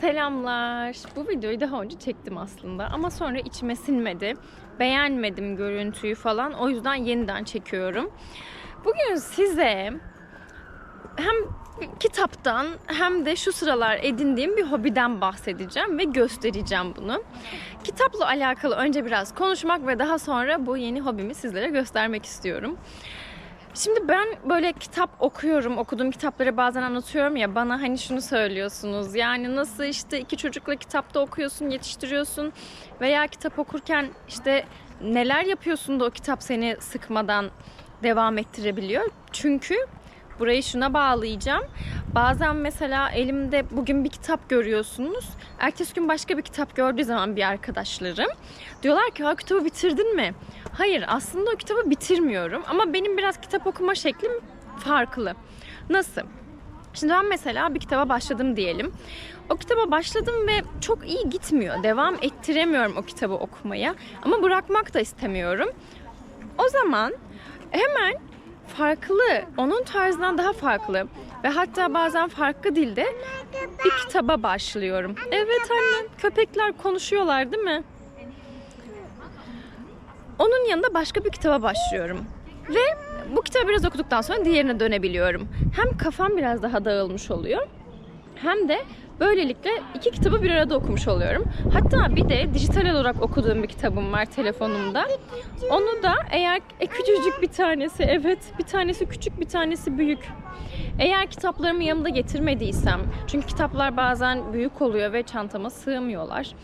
Selamlar. Bu videoyu daha önce çektim aslında ama sonra içime sinmedi. Beğenmedim görüntüyü falan. O yüzden yeniden çekiyorum. Bugün size hem kitaptan hem de şu sıralar edindiğim bir hobiden bahsedeceğim ve göstereceğim bunu. Kitapla alakalı önce biraz konuşmak ve daha sonra bu yeni hobimi sizlere göstermek istiyorum. Şimdi ben böyle kitap okuyorum, okuduğum kitapları bazen anlatıyorum ya bana hani şunu söylüyorsunuz. Yani nasıl işte iki çocukla kitapta okuyorsun, yetiştiriyorsun veya kitap okurken işte neler yapıyorsun da o kitap seni sıkmadan devam ettirebiliyor. Çünkü burayı şuna bağlayacağım. Bazen mesela elimde bugün bir kitap görüyorsunuz. Ertesi gün başka bir kitap gördüğü zaman bir arkadaşlarım diyorlar ki ha kitabı bitirdin mi? Hayır aslında o kitabı bitirmiyorum ama benim biraz kitap okuma şeklim farklı. Nasıl? Şimdi ben mesela bir kitaba başladım diyelim. O kitaba başladım ve çok iyi gitmiyor. Devam ettiremiyorum o kitabı okumaya. Ama bırakmak da istemiyorum. O zaman hemen farklı, onun tarzından daha farklı ve hatta bazen farklı dilde bir kitaba başlıyorum. Evet anne, köpekler konuşuyorlar değil mi? Onun yanında başka bir kitaba başlıyorum. Ve bu kitabı biraz okuduktan sonra diğerine dönebiliyorum. Hem kafam biraz daha dağılmış oluyor hem de böylelikle iki kitabı bir arada okumuş oluyorum. Hatta bir de dijital olarak okuduğum bir kitabım var telefonumda. Onu da eğer e, küçücük bir tanesi evet bir tanesi küçük bir tanesi büyük. Eğer kitaplarımı yanımda getirmediysem çünkü kitaplar bazen büyük oluyor ve çantama sığmıyorlar.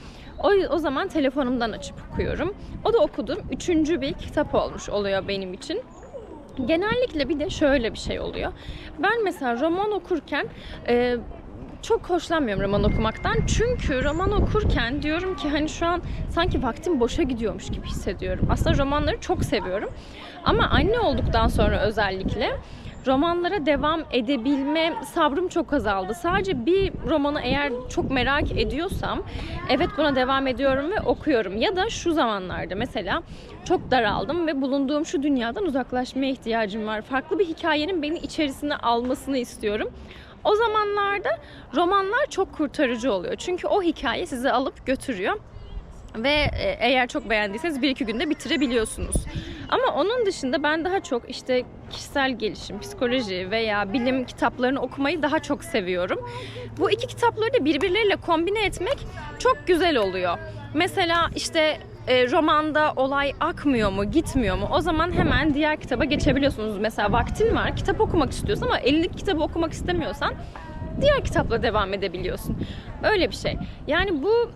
O, o zaman telefonumdan açıp okuyorum. O da okuduğum üçüncü bir kitap olmuş oluyor benim için. Genellikle bir de şöyle bir şey oluyor. Ben mesela roman okurken e, çok hoşlanmıyorum roman okumaktan. Çünkü roman okurken diyorum ki hani şu an sanki vaktim boşa gidiyormuş gibi hissediyorum. Aslında romanları çok seviyorum. Ama anne olduktan sonra özellikle romanlara devam edebilme sabrım çok azaldı. Sadece bir romanı eğer çok merak ediyorsam evet buna devam ediyorum ve okuyorum. Ya da şu zamanlarda mesela çok daraldım ve bulunduğum şu dünyadan uzaklaşmaya ihtiyacım var. Farklı bir hikayenin beni içerisine almasını istiyorum. O zamanlarda romanlar çok kurtarıcı oluyor. Çünkü o hikaye sizi alıp götürüyor. Ve e, eğer çok beğendiyseniz bir iki günde bitirebiliyorsunuz. Ama onun dışında ben daha çok işte kişisel gelişim, psikoloji veya bilim kitaplarını okumayı daha çok seviyorum. Bu iki kitapları da birbirleriyle kombine etmek çok güzel oluyor. Mesela işte e, romanda olay akmıyor mu, gitmiyor mu? O zaman hemen diğer kitaba geçebiliyorsunuz. Mesela vaktin var, kitap okumak istiyorsun ama elindeki kitabı okumak istemiyorsan diğer kitapla devam edebiliyorsun. Öyle bir şey. Yani bu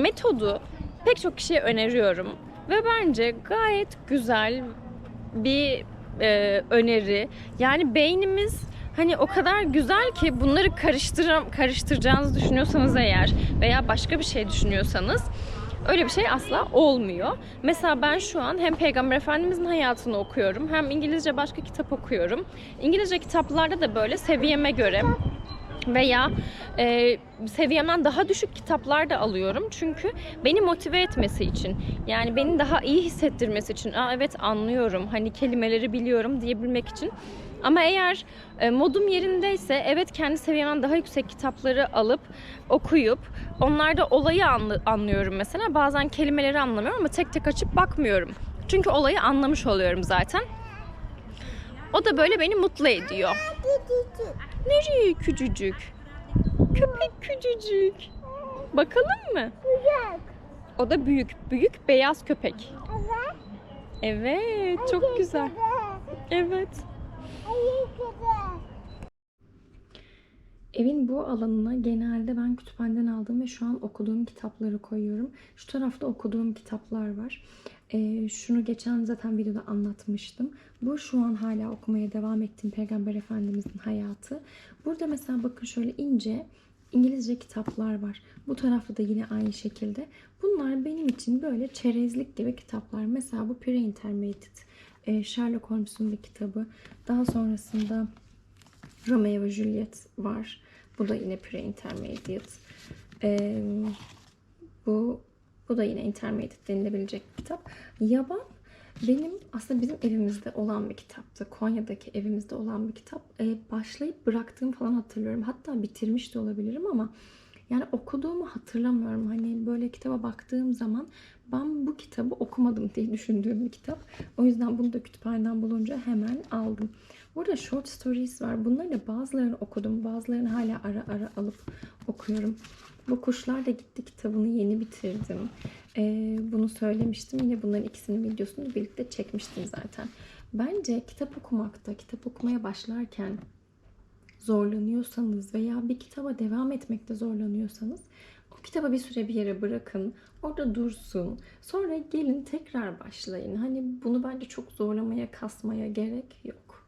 metodu pek çok kişiye öneriyorum ve bence gayet güzel bir e, öneri. Yani beynimiz hani o kadar güzel ki bunları karıştıram karıştıracağınızı düşünüyorsanız eğer veya başka bir şey düşünüyorsanız öyle bir şey asla olmuyor. Mesela ben şu an hem Peygamber Efendimizin hayatını okuyorum hem İngilizce başka kitap okuyorum. İngilizce kitaplarda da böyle seviyeme göre veya e, seviyemden daha düşük kitaplar da alıyorum. Çünkü beni motive etmesi için yani beni daha iyi hissettirmesi için Aa, evet anlıyorum hani kelimeleri biliyorum diyebilmek için. Ama eğer e, modum yerindeyse evet kendi seviyemden daha yüksek kitapları alıp okuyup onlarda olayı anlı- anlıyorum mesela. Bazen kelimeleri anlamıyorum ama tek tek açıp bakmıyorum. Çünkü olayı anlamış oluyorum zaten. O da böyle beni mutlu ediyor. Nereye küçücük? Köpek küçücük. Bakalım mı? O da büyük. Büyük beyaz köpek. Evet, çok güzel. Evet. Evin bu alanına genelde ben kütüphaneden aldığım ve şu an okuduğum kitapları koyuyorum. Şu tarafta okuduğum kitaplar var. Ee, şunu geçen zaten videoda anlatmıştım. Bu şu an hala okumaya devam ettiğim Peygamber Efendimizin hayatı. Burada mesela bakın şöyle ince İngilizce kitaplar var. Bu tarafta da yine aynı şekilde. Bunlar benim için böyle çerezlik gibi kitaplar. Mesela bu Pre-Intermediate. Ee, Sherlock Holmes'un bir kitabı. Daha sonrasında Romeo ve Juliet var. Bu da yine pre-intermediate. Ee, bu bu da yine intermediate denilebilecek bir kitap. Yaban benim aslında bizim evimizde olan bir kitaptı. Konya'daki evimizde olan bir kitap. Ee, başlayıp bıraktığım falan hatırlıyorum. Hatta bitirmiş de olabilirim ama yani okuduğumu hatırlamıyorum. Hani böyle kitaba baktığım zaman ben bu kitabı okumadım diye düşündüğüm bir kitap. O yüzden bunu da kütüphaneden bulunca hemen aldım. Burada short stories var. Bunların bazılarını okudum. Bazılarını hala ara ara alıp okuyorum. Bu Kuşlar da Gitti kitabını yeni bitirdim. Ee, bunu söylemiştim. Yine bunların ikisinin videosunu birlikte çekmiştim zaten. Bence kitap okumakta, kitap okumaya başlarken zorlanıyorsanız veya bir kitaba devam etmekte zorlanıyorsanız o kitabı bir süre bir yere bırakın. Orada dursun. Sonra gelin tekrar başlayın. Hani bunu bence çok zorlamaya, kasmaya gerek yok.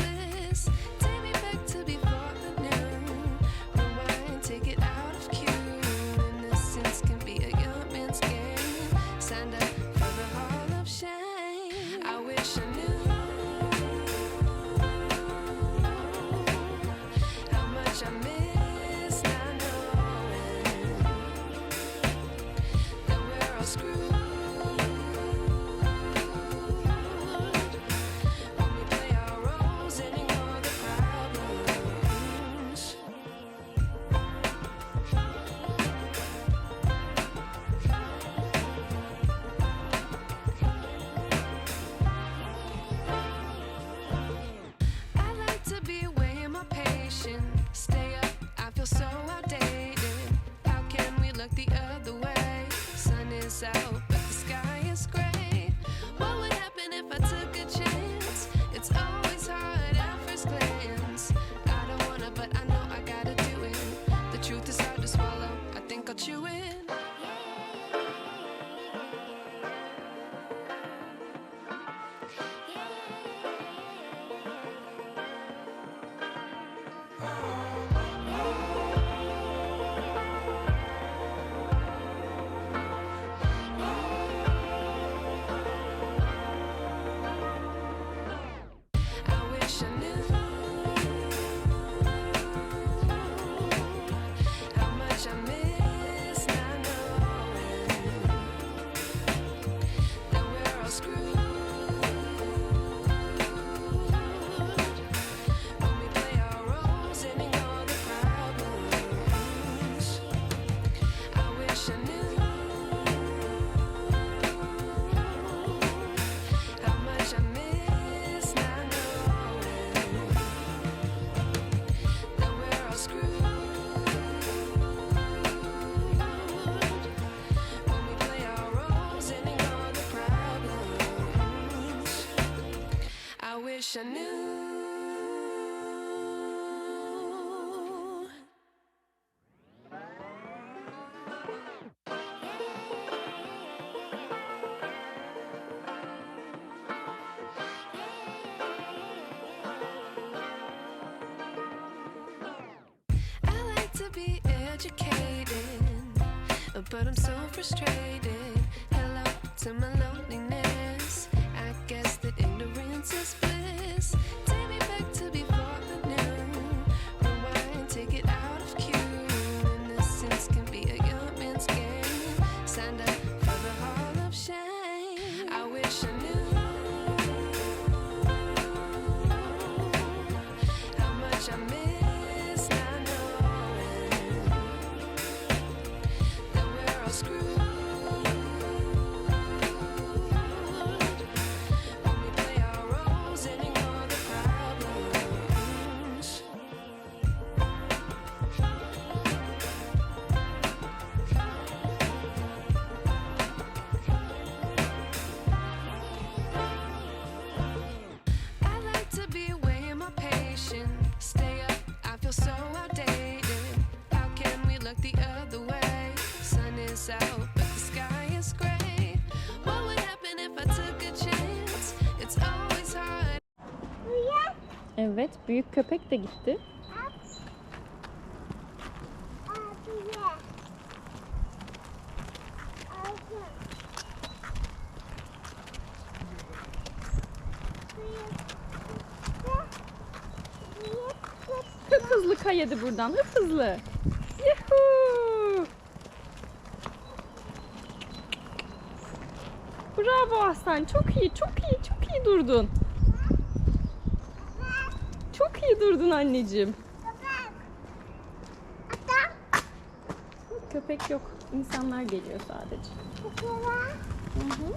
wish I knew. I like to be educated, but I'm so frustrated. Hello to my loneliness. I guess that ignorance is. Evet, büyük köpek de gitti. Hıp hızlı kayadı buradan, hıp hızlı. Bravo Aslan, çok iyi, çok iyi, çok iyi durdun. Çok iyi durdun anneciğim. Köpek yok. İnsanlar geliyor sadece. Hı hı.